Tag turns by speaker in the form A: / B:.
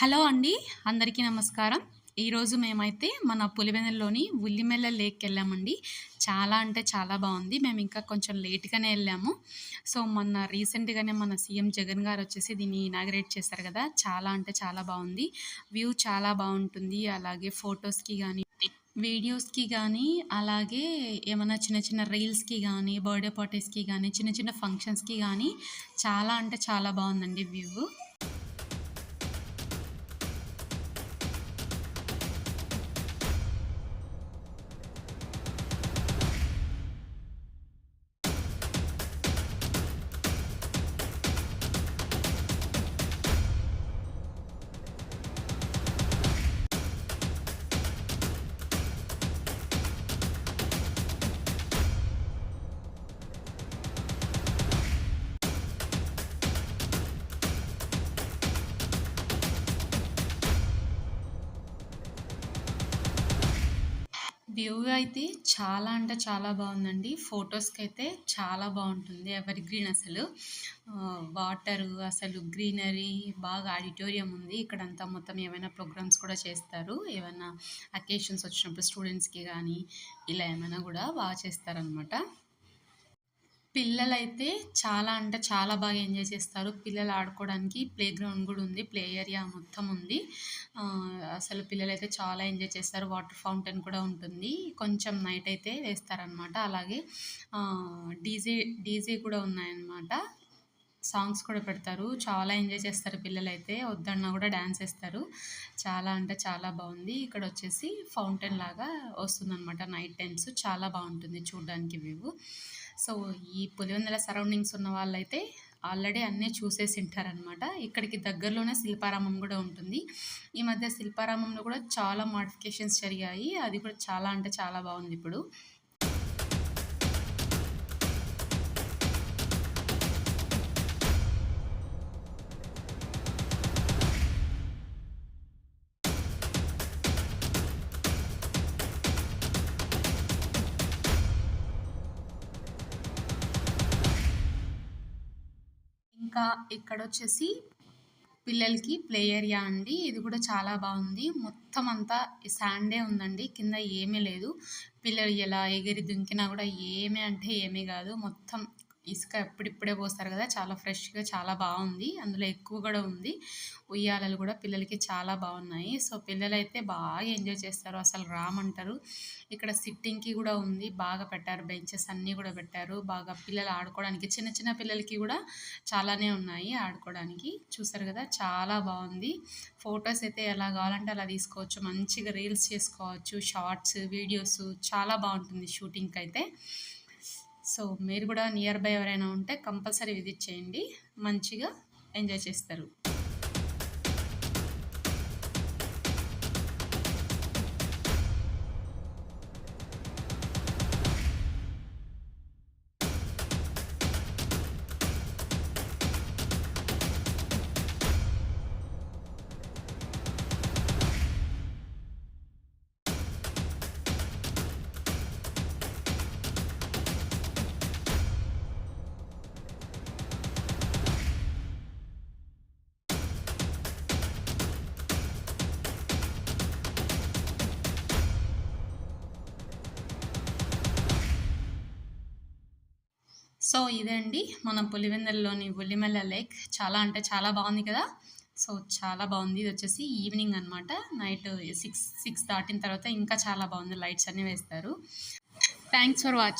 A: Hello అండి అందరికీ నమస్కారం. ఈరోజు మేమైతే మన పులివెందుల్లోని ఉల్లిమెల్ల లేక్కి వెళ్ళామండి. చాలా అంటే చాలా బాగుంది. మేము ఇంకా కొంచెం లేట్గానే వెళ్ళాము. సో మొన్న రీసెంట్గానే మన సీఎం జగన్ గారు వచ్చేసి దీన్ని ఇనాగ్రేట్ చేశారు కదా. చాలా అంటే చాలా బాగుంది. వ్యూ చాలా బాగుంటుంది. అలాగే ఫొటోస్కి కానీ వీడియోస్కి కానీ అలాగే ఏమైనా చిన్న చిన్న రీల్స్కి కానీ బర్త్డే పార్టీస్కి కానీ చిన్న చిన్న ఫంక్షన్స్కి కానీ చాలా అంటే చాలా బాగుందండి వ్యూ. వ్యూ అయితే చాలా అంటే చాలా బాగుందండి. ఫొటోస్కి అయితే చాలా బాగుంటుంది ఎవరి గ్రీన్ అసలు. వాటర్ అసలు గ్రీనరీ బాగా ఆడిటోరియం ఉంది. ఇక్కడంతా మొత్తం ఏమైనా ప్రోగ్రామ్స్ కూడా చేస్తారు. ఏమైనా అకేషన్స్ వచ్చినప్పుడు స్టూడెంట్స్కి కానీ ఇలా ఏమైనా కూడా బాగా చేస్తారనమాట పిల్లలైతే చాలా అంటే చాలా బాగా ఎంజాయ్ చేస్తారు. పిల్లలు ఆడుకోవడానికి ప్లే గ్రౌండ్ కూడా ఉంది ప్లే ఏరియా మొత్తం ఉంది. అసలు పిల్లలైతే చాలా ఎంజాయ్ చేస్తారు. వాటర్ ఫౌంటైన్ కూడా ఉంటుంది. కొంచెం నైట్ అయితే వేస్తారనమాట అలాగే డీజే డీజే కూడా ఉన్నాయన్నమాట. సాంగ్స్ కూడా పెడతారు. చాలా ఎంజాయ్ చేస్తారు పిల్లలైతే. వద్దన్నా కూడా డ్యాన్స్ వేస్తారు. చాలా అంటే చాలా బాగుంది. ఇక్కడ వచ్చేసి ఫౌంటైన్ లాగా వస్తుందన్నమాట. నైట్ టైమ్స్ చాలా బాగుంటుంది చూడడానికి వ్యూ. సో ఈ పులివెందుల సరౌండింగ్స్ ఉన్న వాళ్ళైతే ఆల్రెడీ అన్నీ చూసేసి ఉంటారనమాట ఇక్కడికి దగ్గరలోనే శిల్పారామం కూడా ఉంటుంది. ఈ మధ్య శిల్పారామంలో కూడా చాలా మాడిఫికేషన్స్ జరిగాయి. అది కూడా చాలా అంటే చాలా బాగుంది ఇప్పుడు. ఇంకా ఇక్కడ వచ్చేసి పిల్లలకి ప్లే ఏరియా అండి. ఇది కూడా చాలా బాగుంది. మొత్తం అంతా శాండే ఉందండి. కింద ఏమీ లేదు. పిల్లలు ఎలా ఎగిరి దుంకినా కూడా ఏమీ అంటే ఏమీ కాదు. మొత్తం ఇసుక ఇప్పుడిప్పుడే పోస్తారు కదా చాలా ఫ్రెష్గా చాలా బాగుంది. అందులో ఎక్కువ కూడా ఉంది. ఉయ్యాలలు కూడా పిల్లలకి చాలా బాగున్నాయి. సో పిల్లలు అయితే బాగా ఎంజాయ్ చేస్తారు. అసలు రామంటారు. ఇక్కడ సిట్టింగ్కి కూడా ఉంది. బాగా పెట్టారు. బెంచెస్ అన్నీ కూడా పెట్టారు. బాగా పిల్లలు ఆడుకోవడానికి చిన్న చిన్న పిల్లలకి కూడా చాలానే ఉన్నాయి ఆడుకోవడానికి. చూసారు కదా చాలా బాగుంది. ఫొటోస్ అయితే ఎలా కావాలంటే అలా తీసుకోవచ్చు. మంచిగా రీల్స్ చేసుకోవచ్చు. షార్ట్స్ వీడియోస్ చాలా బాగుంటుంది షూటింగ్కి అయితే సో మీరు కూడా నియర్ బై ఎవరైనా ఉంటే కంపల్సరీ విజిట్ చేయండి. మంచిగా ఎంజాయ్ చేస్తారు. సో ఇదే అండి మన పులివెందల్లోని ఉల్లిమెల్ల లేక్. చాలా అంటే చాలా బాగుంది కదా? సో చాలా బాగుంది. ఇది వచ్చేసి ఈవినింగ్ అనమాట నైట్ సిక్స్ సిక్స్ దాటిన తర్వాత ఇంకా చాలా బాగుంది. లైట్స్ అన్నీ వేస్తారు. Thanks for watching